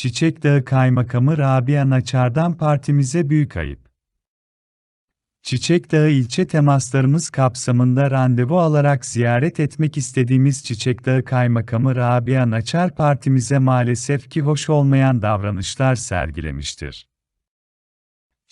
Çiçek Dağı Kaymakamı Rabia Naçar'dan partimize büyük ayıp. Çiçek Dağı ilçe temaslarımız kapsamında randevu alarak ziyaret etmek istediğimiz Çiçek Dağı Kaymakamı Rabia Naçar partimize maalesef ki hoş olmayan davranışlar sergilemiştir.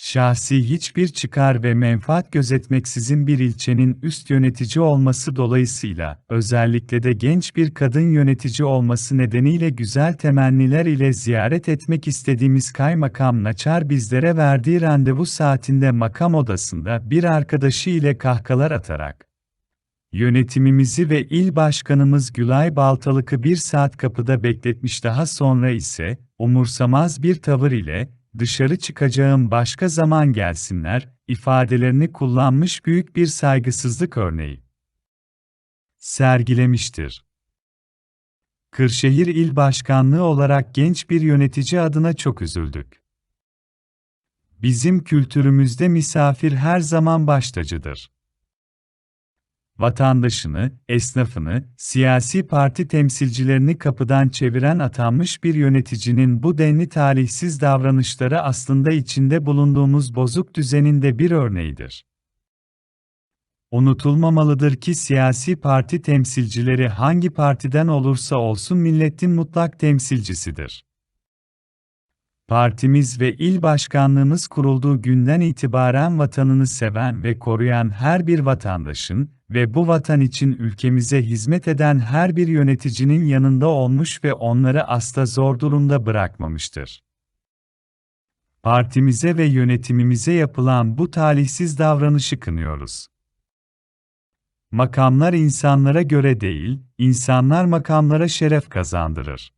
Şahsi hiçbir çıkar ve menfaat gözetmeksizin bir ilçenin üst yönetici olması dolayısıyla, özellikle de genç bir kadın yönetici olması nedeniyle güzel temenniler ile ziyaret etmek istediğimiz Kaymakam Naçar bizlere verdiği randevu saatinde makam odasında bir arkadaşı ile kahkalar atarak, Yönetimimizi ve il başkanımız Gülay Baltalık'ı bir saat kapıda bekletmiş daha sonra ise, umursamaz bir tavır ile, dışarı çıkacağım başka zaman gelsinler, ifadelerini kullanmış büyük bir saygısızlık örneği sergilemiştir. Kırşehir İl Başkanlığı olarak genç bir yönetici adına çok üzüldük. Bizim kültürümüzde misafir her zaman baştacıdır vatandaşını, esnafını, siyasi parti temsilcilerini kapıdan çeviren atanmış bir yöneticinin bu denli talihsiz davranışları aslında içinde bulunduğumuz bozuk düzenin de bir örneğidir. Unutulmamalıdır ki siyasi parti temsilcileri hangi partiden olursa olsun milletin mutlak temsilcisidir. Partimiz ve il başkanlığımız kurulduğu günden itibaren vatanını seven ve koruyan her bir vatandaşın ve bu vatan için ülkemize hizmet eden her bir yöneticinin yanında olmuş ve onları asla zor durumda bırakmamıştır. Partimize ve yönetimimize yapılan bu talihsiz davranışı kınıyoruz. Makamlar insanlara göre değil, insanlar makamlara şeref kazandırır.